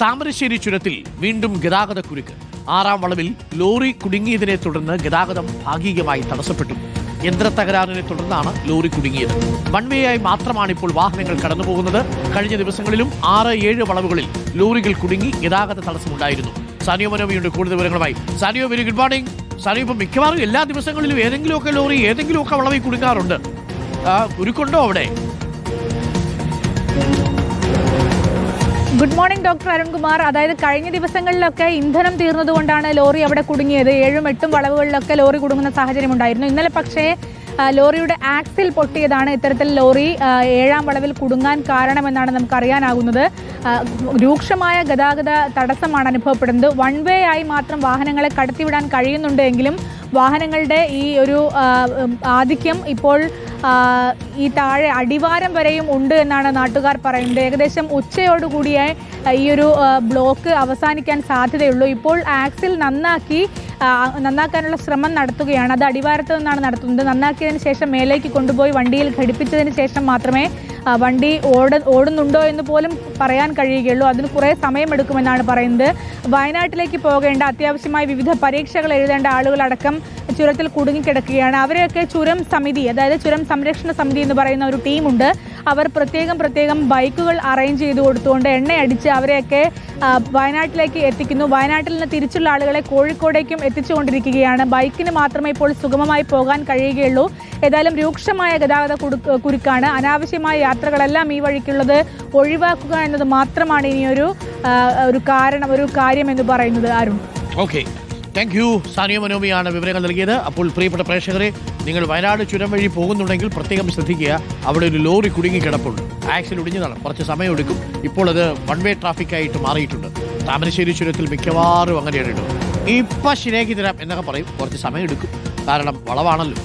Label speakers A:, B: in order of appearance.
A: താമരശ്ശേരി ചുരത്തിൽ വീണ്ടും ഗതാഗത കുരുക്ക് ആറാം വളവിൽ ലോറി കുടുങ്ങിയതിനെ തുടർന്ന് ഗതാഗതം ഭാഗികമായി തടസ്സപ്പെട്ടു. യന്ത്ര തകരാറിനെ തുടർന്നാണ് ലോറി കുടുങ്ങിയത്. വൺ വേ ആയി മാത്രമാണ് ഇപ്പോൾ വാഹനങ്ങൾ കടന്നുപോകുന്നത്. കഴിഞ്ഞ ദിവസങ്ങളിലും ആറ് ഏഴ് വളവുകളിൽ ലോറികൾ കുടുങ്ങി ഗതാഗത തടസ്സമുണ്ടായിരുന്നു. സാനിയോ മനോമിയുണ്ട് കൂടുതൽ വിവരങ്ങളുമായി. സാനിയോ വെരി ഗുഡ് മോർണിംഗ് സാനിയോ ഇപ്പം മിക്കവാറും എല്ലാ ദിവസങ്ങളിലും ഏതെങ്കിലുമൊക്കെ ലോറി ഏതെങ്കിലുമൊക്കെ വളവിൽ കുടുങ്ങാറുണ്ട്. കുരുക്കുണ്ടോ അവിടെ?
B: Good morning doctor Arunkumar. അതായത് കഴിഞ്ഞ ദിവസങ്ങളിലൊക്കെ ഇന്ധനം തീർന്നതുകൊണ്ടാണ് ലോറി അവിടെ കുടുങ്ങിയത്. ഏഴും എട്ടും വളവുകളിലൊക്കെ ലോറി കുടുങ്ങുന്ന സാഹചര്യം ഉണ്ടായിരുന്നു ഇന്നലെ പക്ഷേ ലോറിയുടെ ആക്സിൽ പൊട്ടിയതാണ് ഇത്തരത്തിൽ ലോറി ഏഴാം വളവിൽ കുടുങ്ങാൻ കാരണമെന്നാണ് നമുക്ക് അറിയാനാകുന്നത് രൂക്ഷമായ ഗതാഗത തടസ്സമാണ് അനുഭവപ്പെടുന്നത്. വൺ വേ ആയി മാത്രം വാഹനങ്ങളെ കടത്തിവിടാൻ കഴിയുന്നുണ്ട് എങ്കിലും വാഹനങ്ങളുടെ ഈ ഒരു ആധിക്യം ഇപ്പോൾ ഈ താഴെ അടിവാരം വരെയും ഉണ്ട് എന്നാണ് നാട്ടുകാർ പറയുന്നത്. ഏകദേശം ഉച്ചയോടുകൂടിയേ ഈ ഒരു ബ്ലോക്ക് അവസാനിക്കാൻ സാധ്യതയുള്ളൂ. ഇപ്പോൾ ആക്സിൽ നന്നാക്കി നന്നാക്കാനുള്ള ശ്രമം നടത്തുകയാണ്. അത് അടിവാരത്ത് നിന്നാണ് നടത്തുന്നത്. നന്നാക്കിയതിന് ശേഷം മേലേക്ക് കൊണ്ടുപോയി വണ്ടിയിൽ ഘടിപ്പിച്ചതിന് ശേഷം മാത്രമേ വണ്ടി ഓട ഓടുന്നുണ്ടോ എന്ന് പോലും പറയാൻ കഴിയുകയുള്ളൂ. അതിന് കുറേ സമയമെടുക്കുമെന്നാണ് പറയുന്നത്. വയനാട്ടിലേക്ക് പോകേണ്ട അത്യാവശ്യമായി വിവിധ പരീക്ഷകൾ എഴുതേണ്ട ആളുകളടക്കം ചുരത്തിൽ കുടുങ്ങിക്കിടക്കുകയാണ് അവരെയൊക്കെ ചുരം സമിതി അതായത് ചുരം സംരക്ഷണ സമിതി എന്ന് പറയുന്ന ഒരു ടീമുണ്ട്. അവർ പ്രത്യേകം പ്രത്യേകം ബൈക്കുകൾ അറേഞ്ച് ചെയ്ത് കൊടുത്തുകൊണ്ട് എണ്ണയടിച്ച് അവരെയൊക്കെ വയനാട്ടിലേക്ക് എത്തിക്കുന്നു. വയനാട്ടിൽ നിന്ന് തിരിച്ചുള്ള ആളുകളെ കോഴിക്കോടേക്കും എത്തിച്ചുകൊണ്ടിരിക്കുകയാണ്. ബൈക്കിന് മാത്രമേ ഇപ്പോൾ സുഗമമായി പോകാൻ കഴിയുകയുള്ളൂ. ഏതായാലും രൂക്ഷമായ ഗതാഗത കുരുക്കാണ്. അനാവശ്യമായ യാത്രകളെല്ലാം ഈ വഴിക്കുള്ളത് ഒഴിവാക്കുക എന്നത് മാത്രമാണ് ഇനിയൊരു ഒരു കാരണം ഒരു കാര്യം എന്ന് പറയുന്നത് Arun.
A: Okay thank you. Saniya മനോമിയാണ് വിവരങ്ങൾ നൽകിയത്. അപ്പോൾ പ്രിയപ്പെട്ട പ്രേക്ഷകരെ നിങ്ങൾ വയനാട് ചുരം വഴി പോകുന്നുണ്ടെങ്കിൽ പ്രത്യേകം ശ്രദ്ധിക്കുക. അവിടെ ഒരു ലോറി കുടുങ്ങി കിടപ്പുണ്ട്. ആക്സിൽ ഒടിഞ്ഞതാണ്. കുറച്ച് സമയമെടുക്കും. ഇപ്പോൾ അത് വൺ വേ ട്രാഫിക് ആയിട്ട് മാറിയിട്ടുണ്ട്. താമരശ്ശേരി ചുരത്തിൽ മിക്കവാറും അങ്ങനെയാണ് ഇപ്പം ശരിയാക്കി തരാം എന്നൊക്കെ പറയും. കുറച്ച് സമയം എടുക്കും കാരണം വളവാണല്ലോ.